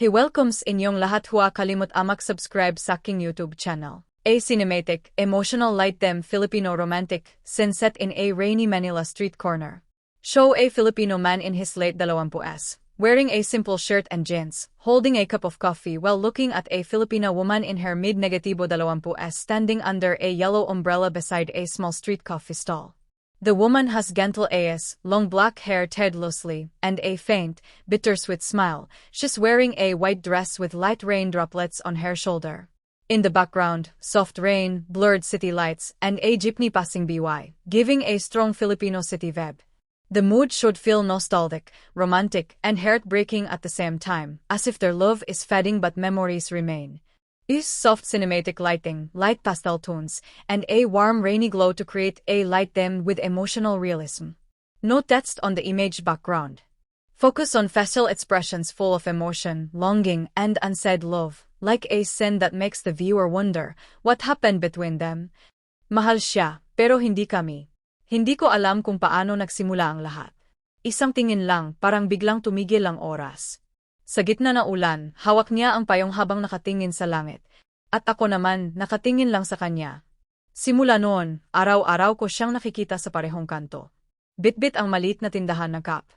He welcomes inyong lahat huwa kalimut amak subscribe sa aking YouTube channel. A cinematic, emotional light them Filipino romantic, scene set in a rainy Manila street corner. Show a Filipino man in his late dalawampuas, wearing a simple shirt and jeans, holding a cup of coffee while looking at a Filipino woman in her mid-negativo dalawampuas standing under a yellow umbrella beside a small street coffee stall. The woman has gentle eyes, long black hair tied loosely, and a faint, bittersweet smile. She's wearing a white dress with light rain droplets on her shoulder. In the background, soft rain, blurred city lights, and a jeepney passing by, giving a strong Filipino city vibe. The mood should feel nostalgic, romantic, and heartbreaking at the same time, as if their love is fading but memories remain. Use soft cinematic lighting, light pastel tones, and a warm rainy glow to create a light them with emotional realism. No text on the image background. Focus on facial expressions full of emotion, longing, and unsaid love, like a scene that makes the viewer wonder what happened between them. Mahal siya, pero hindi kami. Hindi ko alam kung paano nagsimula ang lahat. Isang tingin lang, parang biglang tumigil ang oras. Sa gitna ng ulan, hawak niya ang payong habang nakatingin sa langit. At ako naman, nakatingin lang sa kanya. Simula noon, araw-araw ko siyang nakikita sa parehong kanto. Bitbit ang maliit na tindahan ng kap.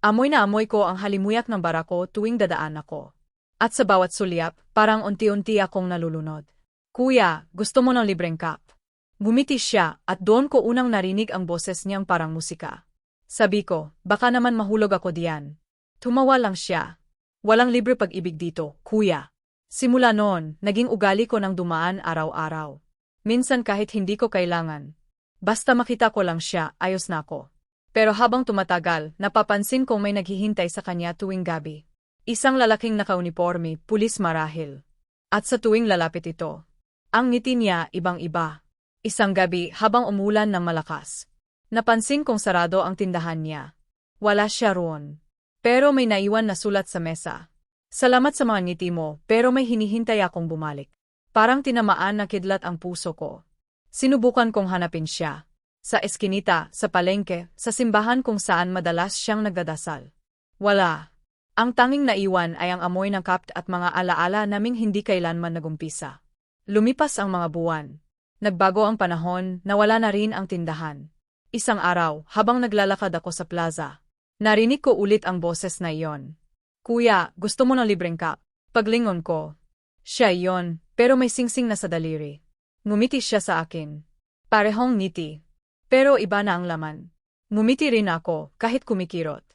Amoy na amoy ko ang halimuyak ng barako tuwing dadaan ako. At sa bawat sulyap, parang unti-unti akong nalulunod. Kuya, gusto mo ng libreng kap? Bumiti siya at doon ko unang narinig ang boses niyang parang musika. Sabi ko, baka naman mahulog ako diyan. Tumawa lang siya, Walang libre pag-ibig dito, kuya. Simula noon, naging ugali ko ng dumaan araw-araw. Minsan kahit hindi ko kailangan. Basta makita ko lang siya, ayos na ako. Pero habang tumatagal, napapansin kong may naghihintay sa kanya tuwing gabi. Isang lalaking nakauniforme, pulis marahil. At sa tuwing lalapit ito, ang ngiti niya ibang-iba. Isang gabi habang umulan ng malakas. Napansin kong sarado ang tindahan niya. Wala siya roon. Pero may naiwan na sulat sa mesa. Salamat sa mga ngiti mo, pero may hinihintay akong bumalik. Parang tinamaan na kidlat ang puso ko. Sinubukan kong hanapin siya. Sa eskinita, sa palengke, sa simbahan kung saan madalas siyang nagdadasal. Wala. Ang tanging naiwan ay ang amoy ng kapt at mga alaala naming hindi kailanman nagumpisa. Lumipas ang mga buwan. Nagbago ang panahon, nawala na rin ang tindahan. Isang araw, habang naglalakad ako sa plaza, Narinig ko ulit ang boses na iyon. Kuya, gusto mo ng libreng cup? Paglingon ko. Siya iyon, pero may singsing na sa daliri. Ngumiti siya sa akin. Parehong ngiti. Pero iba na ang laman. Ngumiti rin ako, kahit kumikirot.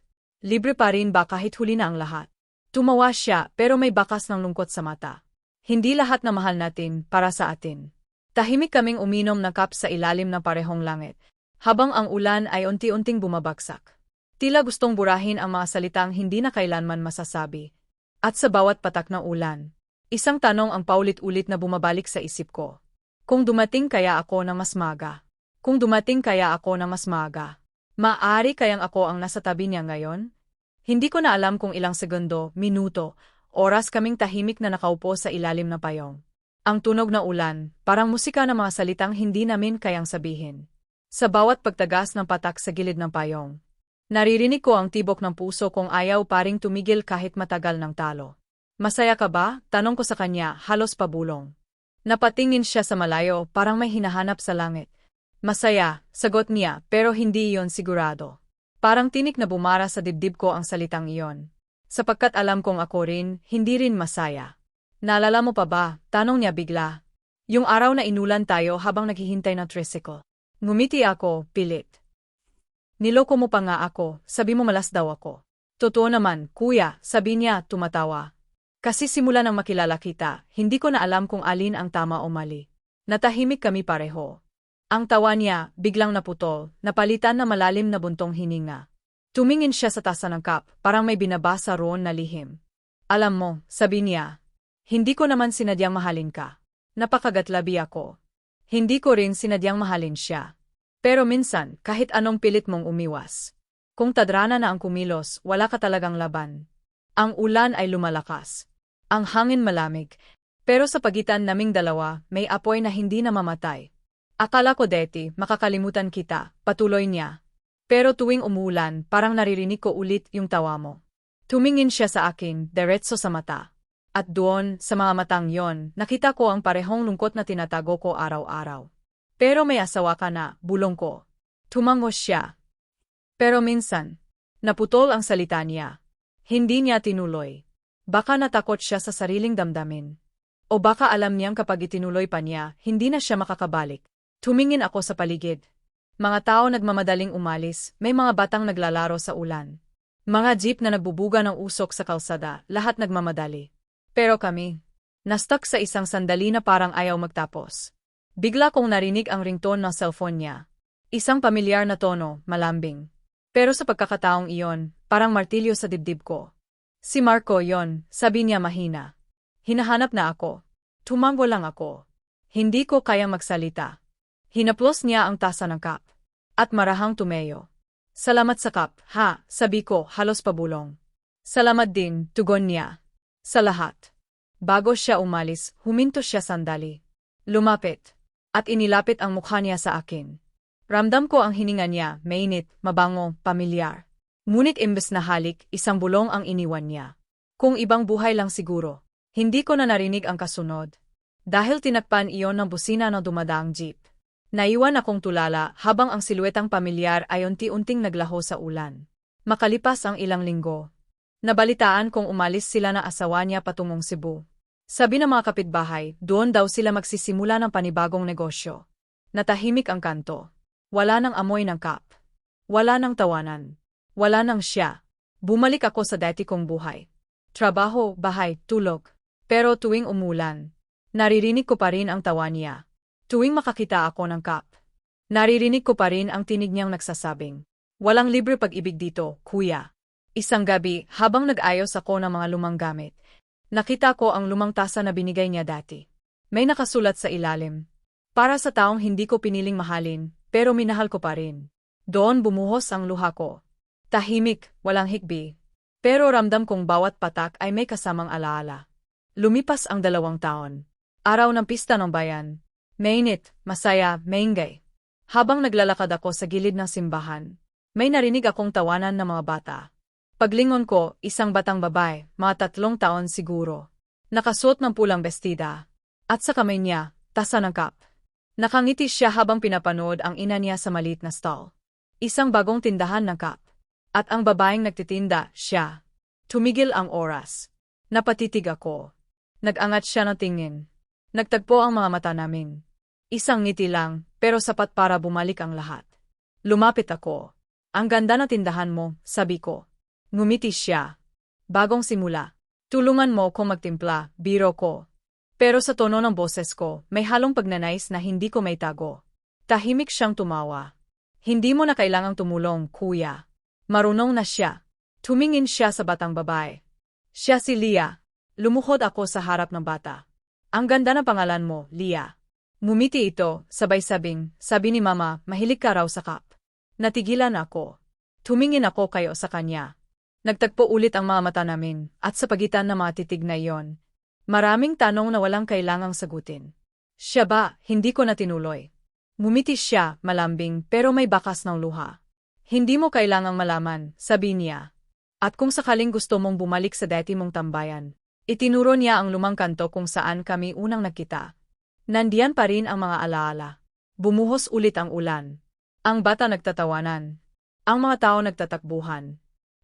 Libre pa rin ba kahit huli na ang lahat? Tumawa siya, pero may bakas ng lungkot sa mata. Hindi lahat na mahal natin, para sa atin. Tahimik kaming uminom ng cup sa ilalim ng parehong langit, habang ang ulan ay unti-unting bumabagsak. Tila gustong burahin ang mga salitang hindi na kailanman masasabi. At sa bawat patak ng ulan, isang tanong ang paulit-ulit na bumabalik sa isip ko. Kung dumating kaya ako na mas maga? Kung dumating kaya ako na mas maga? Maari kayang ako ang nasa tabi niya ngayon? Hindi ko na alam kung ilang segundo, minuto, oras kaming tahimik na nakaupo sa ilalim ng payong. Ang tunog ng ulan, parang musika ng mga salitang hindi namin kayang sabihin. Sa bawat pagtagas ng patak sa gilid ng payong, Naririnig ko ang tibok ng puso kong ayaw paring tumigil kahit matagal ng talo. Masaya ka ba? Tanong ko sa kanya, halos pabulong. Napatingin siya sa malayo, parang may hinahanap sa langit. Masaya, sagot niya, pero hindi iyon sigurado. Parang tinik na bumara sa dibdib ko ang salitang iyon. Sapagkat alam kong ako rin, hindi rin masaya. Naalala mo pa ba? Tanong niya bigla. Yung araw na inulan tayo habang naghihintay ng tricycle. Ngumiti ako, pilit. Niloko mo pa nga ako, sabi mo malas daw ako. Totoo naman, kuya, sabi niya, tumatawa. Kasi simula nang makilala kita, hindi ko na alam kung alin ang tama o mali. Natahimik kami pareho. Ang tawa niya, biglang naputol, napalitan na malalim na buntong hininga. Tumingin siya sa tasa ng kap, parang may binabasa roon na lihim. Alam mo, sabi niya, hindi ko naman sinadyang mahalin ka. Napakagatlabi ako. Hindi ko rin sinadyang mahalin siya. Pero minsan, kahit anong pilit mong umiwas. Kung tadrana na ang kumilos, wala ka talagang laban. Ang ulan ay lumalakas. Ang hangin malamig. Pero sa pagitan naming dalawa, may apoy na hindi na mamatay. Akala ko deti, makakalimutan kita, patuloy niya. Pero tuwing umuulan, parang naririnig ko ulit yung tawa mo. Tumingin siya sa akin, diretso sa mata. At doon, sa mga matang yon, nakita ko ang parehong lungkot na tinatago ko araw-araw. Pero may asawa ka na, bulong ko. Tumangos siya. Pero minsan, naputol ang salita niya. Hindi niya tinuloy. Baka natakot siya sa sariling damdamin. O baka alam niyang kapag itinuloy pa niya, hindi na siya makakabalik. Tumingin ako sa paligid. Mga tao nagmamadaling umalis, may mga batang naglalaro sa ulan. Mga jeep na nagbubuga ng usok sa kalsada, lahat nagmamadali. Pero kami, nastak sa isang sandali na parang ayaw magtapos. Bigla kong narinig ang ringtone ng cellphone niya. Isang pamilyar na tono, malambing. Pero sa pagkakataong iyon, parang martilyo sa dibdib ko. Si Marco yon, sabi niya mahina. Hinahanap na ako. Tumanggo lang ako. Hindi ko kaya magsalita. Hinaplos niya ang tasa ng kap. At marahang tumeyo. Salamat sa kap, ha, sabi ko, halos pabulong. Salamat din, tugon niya. Sa lahat. Bago siya umalis, huminto siya sandali. Lumapit. At inilapit ang mukha niya sa akin. Ramdam ko ang hininga niya, mainit, mabango, pamilyar. Ngunit imbes na halik, isang bulong ang iniwan niya. Kung ibang buhay lang siguro. Hindi ko na narinig ang kasunod. Dahil tinakpan iyon ng busina ng dumadaang jeep. Naiwan akong tulala habang ang siluetang pamilyar ay unti-unting naglaho sa ulan. Makalipas ang ilang linggo. Nabalitaan kong umalis sila na asawa niya patungong Cebu. Sabi ng mga kapitbahay, doon daw sila magsisimula ng panibagong negosyo. Natahimik ang kanto. Wala nang amoy ng kap. Wala nang tawanan. Wala nang siya. Bumalik ako sa dati kong buhay. Trabaho, bahay, tulog. Pero tuwing umulan, naririnig ko pa rin ang tawa niya. Tuwing makakita ako ng kap, naririnig ko pa rin ang tinig niyang nagsasabing, Walang libre pag-ibig dito, kuya. Isang gabi, habang nag-ayos ako ng mga lumang gamit, nakita ko ang lumang tasa na binigay niya dati. May nakasulat sa ilalim. Para sa taong hindi ko piniling mahalin, pero minahal ko pa rin. Doon bumuhos ang luha ko. Tahimik, walang hikbi. Pero ramdam kong bawat patak ay may kasamang alaala. Lumipas ang dalawang taon. Araw ng pista ng bayan, Mainit, masaya, maingay. Habang naglalakad ako sa gilid ng simbahan, may narinig akong tawanan ng mga bata. Paglingon ko, isang batang babae, mga tatlong taon siguro. Nakasuot ng pulang bestida. At sa kamay niya, tasa ng kap. Nakangiti siya habang pinapanood ang ina niya sa maliit na stall. Isang bagong tindahan ng kap. At ang babaeng nagtitinda, siya. Tumigil ang oras. Napatitig ako. Nagangat siya ng tingin. Nagtagpo ang mga mata namin. Isang ngiti lang, pero sapat para bumalik ang lahat. Lumapit ako. Ang ganda na tindahan mo, sabi ko. Ngumiti siya. Bagong simula. Tulungan mo kung magtimpla, biro ko. Pero sa tono ng boses ko, may halong pagnanais na hindi ko may tago. Tahimik siyang tumawa. Hindi mo na kailangang tumulong, kuya. Marunong na siya. Tumingin siya sa batang babae. Siya si Lia. Lumuhod ako sa harap ng bata. Ang ganda ng pangalan mo, Lia. Mumiti ito, sabay sabing, sabi ni mama, mahilig ka raw sa kap. Natigilan ako. Tumingin ako kayo sa kanya. Nagtagpo ulit ang mga mata namin, at sa pagitan ng mga titig na iyon, maraming tanong na walang kailangang sagutin. Siya ba, hindi ko na tinuloy. Mumiti siya, malambing, pero may bakas ng luha. Hindi mo kailangang malaman, sabi niya. At kung sakaling gusto mong bumalik sa dati mong tambayan, itinuro niya ang lumang kanto kung saan kami unang nakita. Nandiyan pa rin ang mga alaala. Bumuhos ulit ang ulan. Ang bata nagtatawanan. Ang mga tao nagtatakbuhan.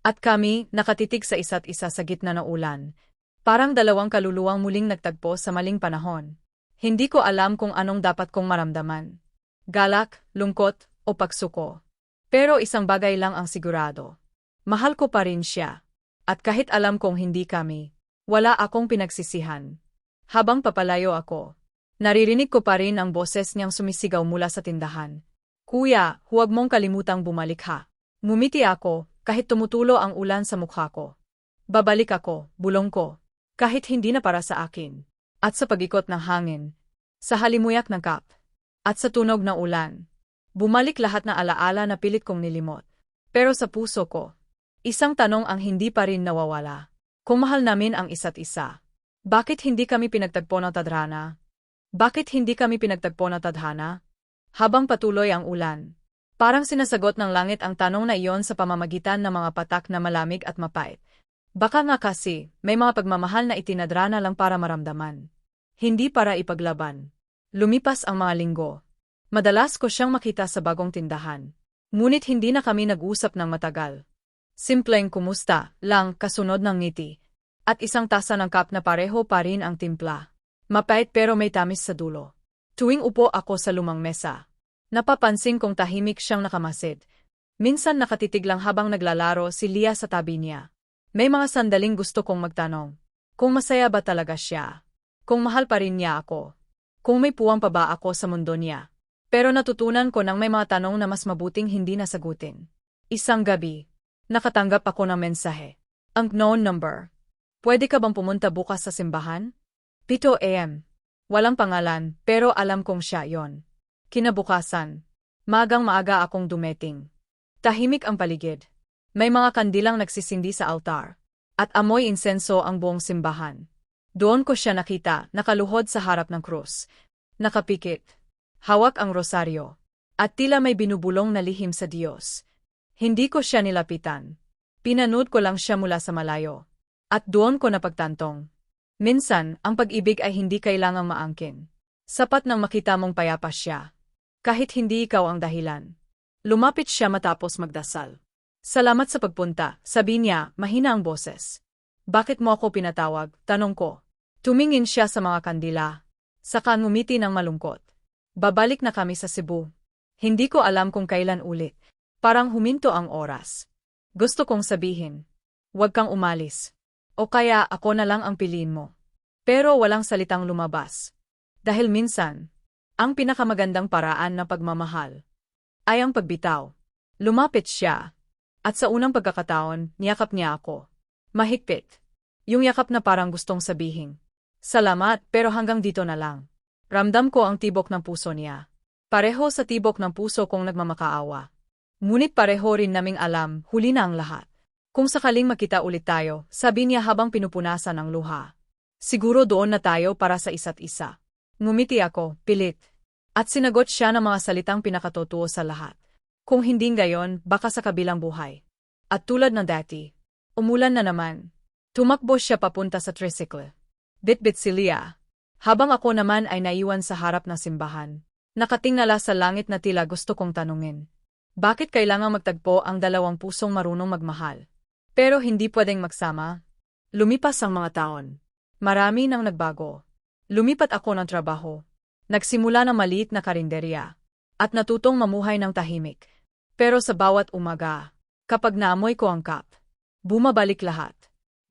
At kami, nakatitig sa isa't isa sa gitna ng ulan. Parang dalawang kaluluwang muling nagtagpo sa maling panahon. Hindi ko alam kung anong dapat kong maramdaman. Galak, lungkot, o pagsuko. Pero isang bagay lang ang sigurado. Mahal ko pa rin siya. At kahit alam kong hindi kami, wala akong pinagsisihan. Habang papalayo ako, Naririnig ko pa rin ang boses niyang sumisigaw mula sa tindahan. Kuya, huwag mong kalimutang bumalik ha. Ngumiti ako, kahit tumutulo ang ulan sa mukha ko. Babalik ako, bulong ko. Kahit hindi na para sa akin. At sa pagikot ng hangin. Sa halimuyak ng kap. At sa tunog ng ulan. Bumalik lahat na alaala na pilit kong nilimot. Pero sa puso ko, isang tanong ang hindi pa rin nawawala. Kung mahal namin ang isa't isa, bakit hindi kami pinagtagpo ng tadrana? Bakit hindi kami pinagtagpo na tadhana? Habang patuloy ang ulan. Parang sinasagot ng langit ang tanong na iyon sa pamamagitan ng mga patak na malamig at mapait. Baka nga kasi, may mga pagmamahal na itinadrana lang para maramdaman. Hindi para ipaglaban. Lumipas ang mga linggo. Madalas ko siyang makita sa bagong tindahan. Ngunit hindi na kami nag-usap ng matagal. Simpleng kumusta, lang kasunod ng ngiti. At isang tasa ng kap na pareho pa rin ang timpla. Mapait pero may tamis sa dulo. Tuwing upo ako sa lumang mesa, napapansin kong tahimik siyang nakamasid. Minsan nakatitig lang habang naglalaro si Lia sa tabi niya. May mga sandaling gusto kong magtanong. Kung masaya ba talaga siya? Kung mahal pa rin niya ako? Kung may puwang pa ba ako sa mundo niya? Pero natutunan ko nang may mga tanong na mas mabuting hindi nasagutin. Isang gabi, nakatanggap ako ng mensahe. Ang known number. Pwede ka bang pumunta bukas sa simbahan? 7 a.m. Walang pangalan, pero alam kong siya yon. Kinabukasan. Magang maaga akong dumeting. Tahimik ang paligid. May mga kandilang nagsisindi sa altar. At amoy insenso ang buong simbahan. Doon ko siya nakita, nakaluhod sa harap ng krus. Nakapikit. Hawak ang rosaryo. At tila may binubulong na lihim sa Diyos. Hindi ko siya nilapitan. Pinanood ko lang siya mula sa malayo. At doon ko napagtantong. Minsan, ang pag-ibig ay hindi kailangang maangkin. Sapat nang makita mong payapa siya. Kahit hindi ikaw ang dahilan. Lumapit siya matapos magdasal. Salamat sa pagpunta, sabi niya, mahina ang boses. Bakit mo ako pinatawag? Tanong ko. Tumingin siya sa mga kandila. Saka ngumiti ng malungkot. Babalik na kami sa Cebu. Hindi ko alam kung kailan ulit. Parang huminto ang oras. Gusto kong sabihin. Huwag kang umalis. O kaya ako na lang ang piliin mo. Pero walang salitang lumabas. Dahil minsan, ang pinakamagandang paraan ng pagmamahal ay ang pagbitaw. Lumapit siya. At sa unang pagkakataon, niyakap niya ako. Mahigpit. Yung yakap na parang gustong sabihin. Salamat, pero hanggang dito na lang. Ramdam ko ang tibok ng puso niya. Pareho sa tibok ng puso kong nagmamakaawa. Ngunit pareho rin naming alam, huli na ang lahat. Kung sakaling makita ulit tayo, sabi niya habang pinupunasan ang luha. Siguro doon na tayo para sa isa't isa. Ngumiti ako, pilit. At sinagot siya ng mga salitang pinakatotoo sa lahat. Kung hindi gayon, baka sa kabilang buhay. At tulad ng dati, umulan na naman. Tumakbo siya papunta sa tricycle. Bitbit si Leah. Habang ako naman ay naiwan sa harap ng simbahan. Nakatingala sa langit na tila gusto kong tanungin. Bakit kailangang magtagpo ang dalawang pusong marunong magmahal? Pero hindi pwedeng magsama. Lumipas ang mga taon. Marami nang nagbago. Lumipat ako ng trabaho. Nagsimula ng maliit na karinderya. At natutong mamuhay ng tahimik. Pero sa bawat umaga, kapag naamoy ko ang kap, bumabalik lahat.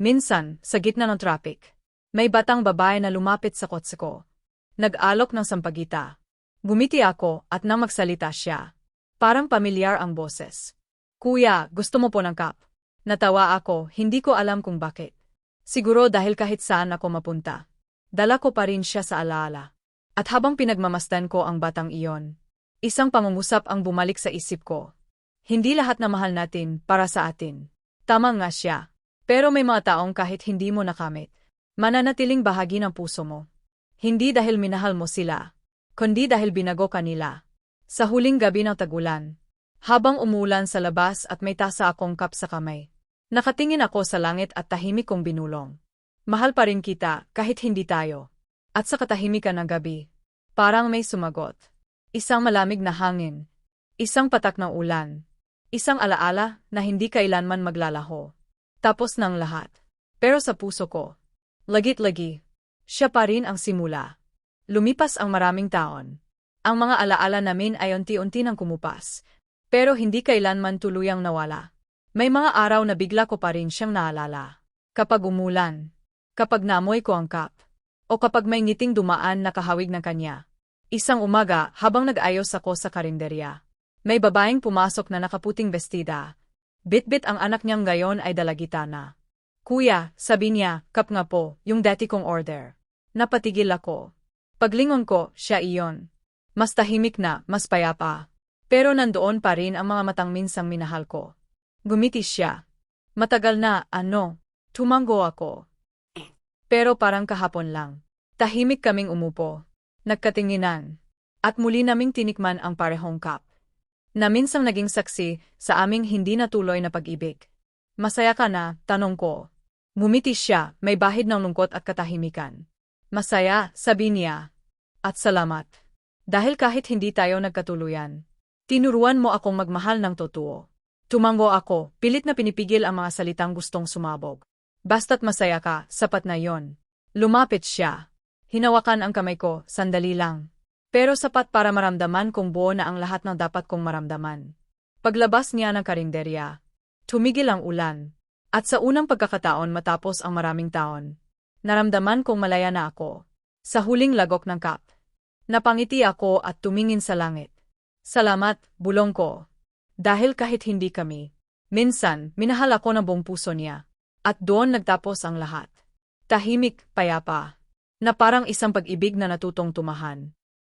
Minsan, sa gitna ng traffic, may batang babae na lumapit sa kotse ko. Nag-alok ng sampagita. Gumiti ako at nang magsalita siya. Parang pamilyar ang boses. Kuya, gusto mo po ng kap? Natawa ako, hindi ko alam kung bakit. Siguro dahil kahit saan ako mapunta. Dala ko pa rin siya sa alaala. At habang pinagmamasdan ko ang batang iyon, isang pangungusap ang bumalik sa isip ko. Hindi lahat na mahal natin para sa atin. Tama nga siya. Pero may mga taong kahit hindi mo nakamit, mananatiling bahagi ng puso mo. Hindi dahil minahal mo sila, kundi dahil binago ka nila. Sa huling gabi ng tagulan, habang umulan sa labas at may tasa akong kap sa kamay, Nakatingin ako sa langit at tahimik kong binulong. Mahal pa rin kita kahit hindi tayo. At sa katahimikan ng gabi, parang may sumagot. Isang malamig na hangin. Isang patak ng ulan. Isang alaala na hindi kailanman maglalaho. Tapos ng lahat. Pero sa puso ko, lagit-lagi, siya pa rin ang simula. Lumipas ang maraming taon. Ang mga alaala namin ay unti-unti nang kumupas. Pero hindi kailanman tuluyang nawala. May mga araw na bigla ko pa rin siyang naalala. Kapag umulan, kapag naamoy ko ang kap, o kapag may ngiting dumaan na kahawig ng kanya. Isang umaga, habang nag-ayos ako sa karinderya, may babaeng pumasok na nakaputing bestida. Bit-bit ang anak niyang gayon ay dalagitana. Kuya, sabi niya, kap nga po, yung dati kong order. Napatigil ako. Paglingon ko, siya iyon. Mas tahimik na, mas payapa. Pero nandoon pa rin ang mga matang minsang minahal ko. Gumiti siya. Matagal na, ano, tumango ako. Pero parang kahapon lang. Tahimik kaming umupo. Nagkatinginan. At muli naming tinikman ang parehong cup. Na minsang naging saksi sa aming hindi natuloy na pag-ibig. Masaya ka na, tanong ko. Ngumiti siya, may bahid ng lungkot at katahimikan. Masaya, sabi niya. At salamat. Dahil kahit hindi tayo nagkatuluyan, tinuruan mo akong magmahal ng totoo. Tumango ako, pilit na pinipigil ang mga salitang gustong sumabog. Basta't masaya ka, sapat na yon. Lumapit siya. Hinawakan ang kamay ko, sandali lang. Pero sapat para maramdaman kong buo na ang lahat ng dapat kong maramdaman. Paglabas niya ng karinderya, tumigil ang ulan. At sa unang pagkakataon matapos ang maraming taon, naramdaman kong malaya na ako. Sa huling lagok ng kap. Napangiti ako at tumingin sa langit. Salamat, bulong ko. Dahil kahit hindi kami, minsan, minahal ako ng buong puso niya. At doon nagtapos ang lahat. Tahimik, payapa. Na parang isang pag-ibig na natutong tumahan.